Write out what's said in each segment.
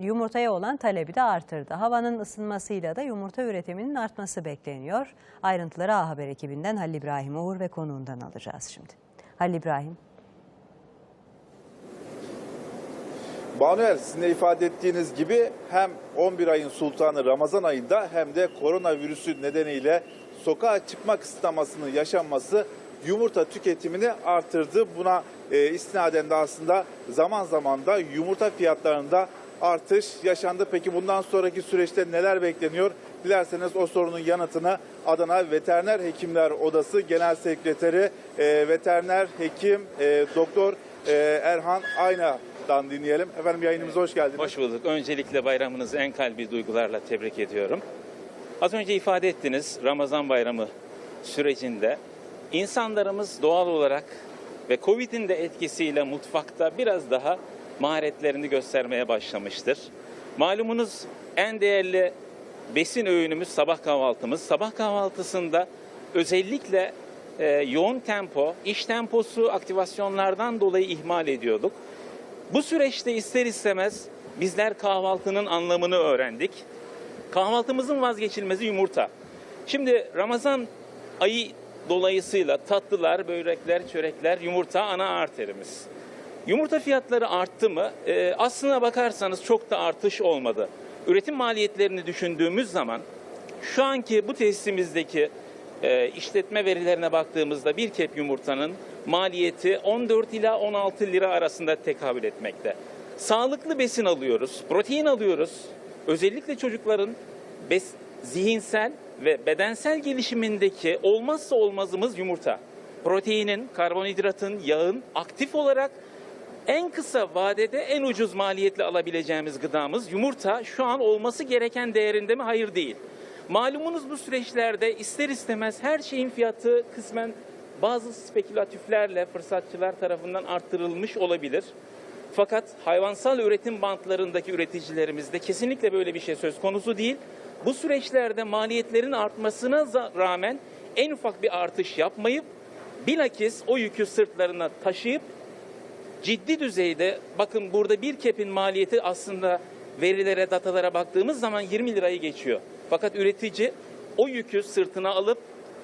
yumurtaya olan talebi de artırdı. Havanın ısınmasıyla da yumurta üretiminin artması bekleniyor. Ayrıntıları A Haber ekibinden Halil İbrahim Uğur ve konuğundan alacağız şimdi. Halil İbrahim. Manuel sizin de ifade ettiğiniz gibi hem 11 ayın sultanı Ramazan ayında hem de koronavirüsü nedeniyle sokağa çıkma kısıtlamasının yaşanması yumurta tüketimini artırdı. Buna e, istinaden de aslında zaman zaman da yumurta fiyatlarında artış yaşandı. Peki bundan sonraki süreçte neler bekleniyor? Dilerseniz o sorunun yanıtını Adana Veteriner Hekimler Odası Genel Sekreteri e, Veteriner Hekim e, Doktor e, Erhan Ayna'dan dinleyelim. Efendim yayınımıza hoş geldiniz. Hoş bulduk. Öncelikle bayramınızı en kalbi duygularla tebrik ediyorum. Az önce ifade ettiniz Ramazan bayramı sürecinde insanlarımız doğal olarak ve Covid'in de etkisiyle mutfakta biraz daha maharetlerini göstermeye başlamıştır. Malumunuz en değerli besin öğünümüz sabah kahvaltımız. Sabah kahvaltısında özellikle e, yoğun tempo, iş temposu aktivasyonlardan dolayı ihmal ediyorduk. Bu süreçte ister istemez bizler kahvaltının anlamını öğrendik. Kahvaltımızın vazgeçilmezi yumurta. Şimdi Ramazan ayı dolayısıyla tatlılar, börekler, çörekler, yumurta ana arterimiz. Yumurta fiyatları arttı mı? Ee, aslına bakarsanız çok da artış olmadı. Üretim maliyetlerini düşündüğümüz zaman şu anki bu tesisimizdeki e, işletme verilerine baktığımızda bir kep yumurtanın maliyeti 14 ila 16 lira arasında tekabül etmekte. Sağlıklı besin alıyoruz, protein alıyoruz. Özellikle çocukların bes, zihinsel ve bedensel gelişimindeki olmazsa olmazımız yumurta. Proteinin, karbonhidratın, yağın aktif olarak en kısa vadede en ucuz maliyetle alabileceğimiz gıdamız yumurta şu an olması gereken değerinde mi? Hayır değil. Malumunuz bu süreçlerde ister istemez her şeyin fiyatı kısmen bazı spekülatiflerle fırsatçılar tarafından arttırılmış olabilir. Fakat hayvansal üretim bantlarındaki üreticilerimizde kesinlikle böyle bir şey söz konusu değil. Bu süreçlerde maliyetlerin artmasına rağmen en ufak bir artış yapmayıp bilakis o yükü sırtlarına taşıyıp ciddi düzeyde bakın burada bir kepin maliyeti aslında verilere, datalara baktığımız zaman 20 lirayı geçiyor. Fakat üretici o yükü sırtına alıp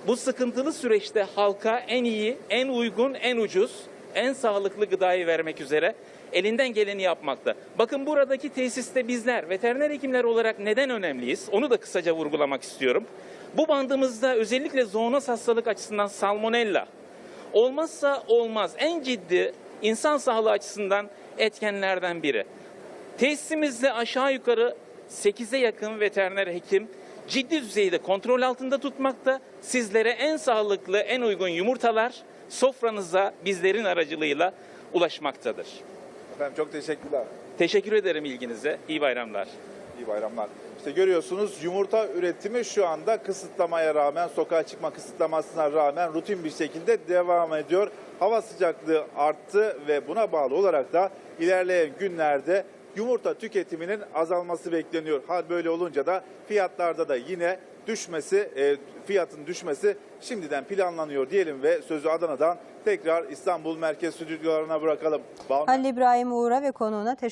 bu sıkıntılı süreçte halka en iyi, en uygun, en ucuz, en sağlıklı gıdayı vermek üzere elinden geleni yapmakta. Bakın buradaki tesiste bizler veteriner hekimler olarak neden önemliyiz? Onu da kısaca vurgulamak istiyorum. Bu bandımızda özellikle zoonoz hastalık açısından salmonella, olmazsa olmaz en ciddi insan sağlığı açısından etkenlerden biri. Tesisimizde aşağı yukarı 8'e yakın veteriner hekim ciddi düzeyde kontrol altında tutmakta. Sizlere en sağlıklı, en uygun yumurtalar sofranıza bizlerin aracılığıyla ulaşmaktadır. Efendim çok teşekkürler. Teşekkür ederim ilginize. İyi bayramlar. İyi bayramlar. İşte görüyorsunuz yumurta üretimi şu anda kısıtlamaya rağmen, sokağa çıkma kısıtlamasına rağmen rutin bir şekilde devam ediyor. Hava sıcaklığı arttı ve buna bağlı olarak da ilerleyen günlerde yumurta tüketiminin azalması bekleniyor. Hal böyle olunca da fiyatlarda da yine düşmesi, e, fiyatın düşmesi şimdiden planlanıyor diyelim ve sözü Adana'dan tekrar İstanbul Merkez Stüdyolarına bırakalım. Halil İbrahim Uğur'a ve konuğuna teşekkür